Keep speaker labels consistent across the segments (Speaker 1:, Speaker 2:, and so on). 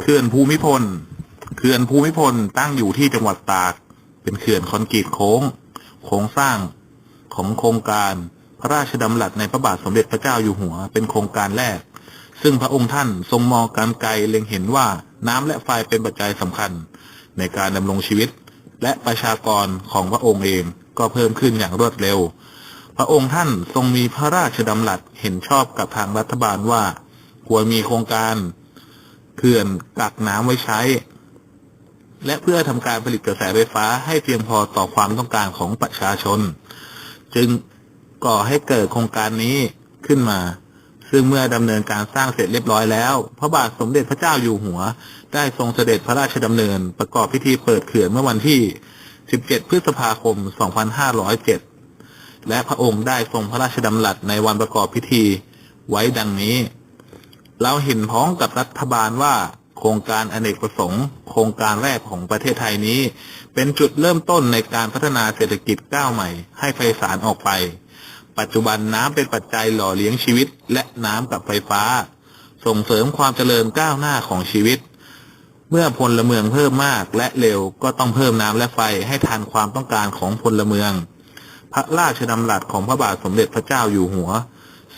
Speaker 1: เขื่อนภูมิพล เขื่อนภูมิพลตั้งอยู่ที่จังหวัดตาก เป็นเขื่อนคอนกรีตโค้ง โครงสร้างของโครงการพระราชดำรัสในพระบาทสมเด็จพระเจ้าอยู่หัว เป็นโครงการแรก ซึ่งพระองค์ท่านทรงมองการไกลเล็งเห็นว่าน้ำและไฟเป็นปัจจัยสำคัญ ในการดำรงชีวิต และประชากรของพระองค์เองก็เพิ่มขึ้นอย่างรวดเร็ว พระองค์ท่านทรงมีพระราชดำรัสเห็นชอบกับทางรัฐบาลว่า ควรมีโครงการ เขื่อนกักน้ำไว้ใช้ และเพื่อทำการผลิตกระแสไฟฟ้าให้เพียงพอต่อความต้องการของประชาชน จึงก่อให้เกิดโครงการนี้ขึ้นมา ซึ่งเมื่อดำเนินการสร้างเสร็จเรียบร้อยแล้ว พระบาทสมเด็จพระเจ้าอยู่หัว ได้ทรงเสด็จพระราชดำเนิน ประกอบพิธีเปิดเขื่อนเมื่อวันที่ 17 พฤษภาคม 2507 และพระองค์ได้ทรงพระราชดำรัสในวันประกอบพิธีไว้ดังนี้ เราเห็นพ้องกับรัฐบาลว่าโครงการอเนกประสงค์ โครงการแรกของประเทศไทยนี้ เป็นจุดเริ่มต้นในการพัฒนาเศรษฐกิจก้าวใหม่ ให้ไพศาลออกไป ปัจจุบันน้ำเป็นปัจจัยหล่อเลี้ยงชีวิต และน้ำกับไฟฟ้า ส่งเสริมความเจริญก้าวหน้าของชีวิต เมื่อพลเมืองเพิ่มมากและเร็วก็ต้องเพิ่มน้ำและไฟให้ทันความต้องการของพลเมือง พระราชดำรัสของพระบาทสมเด็จพระเจ้าอยู่หัว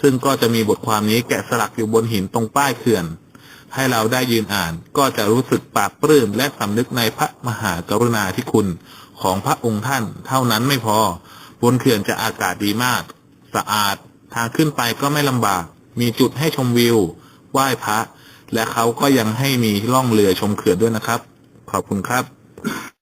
Speaker 1: ซึ่งก็จะมีบทความนี้แกะสลักอยู่บนหินตรงป้ายเขื่อน ให้เราได้ยืนอ่านก็จะรู้สึกปลาบปลื้มและสำนึกในพระมหากรุณาธิคุณของพระองค์ท่าน เท่านั้นไม่พอ บนเขื่อนจะอากาศดีมาก สะอาดทางขึ้นไปก็ไม่ลำบาก มีจุดให้ชมวิวไหว้พระ และเขาก็ยังให้มีล่องเรือชมเขื่อนด้วยนะครับ ขอบคุณครับ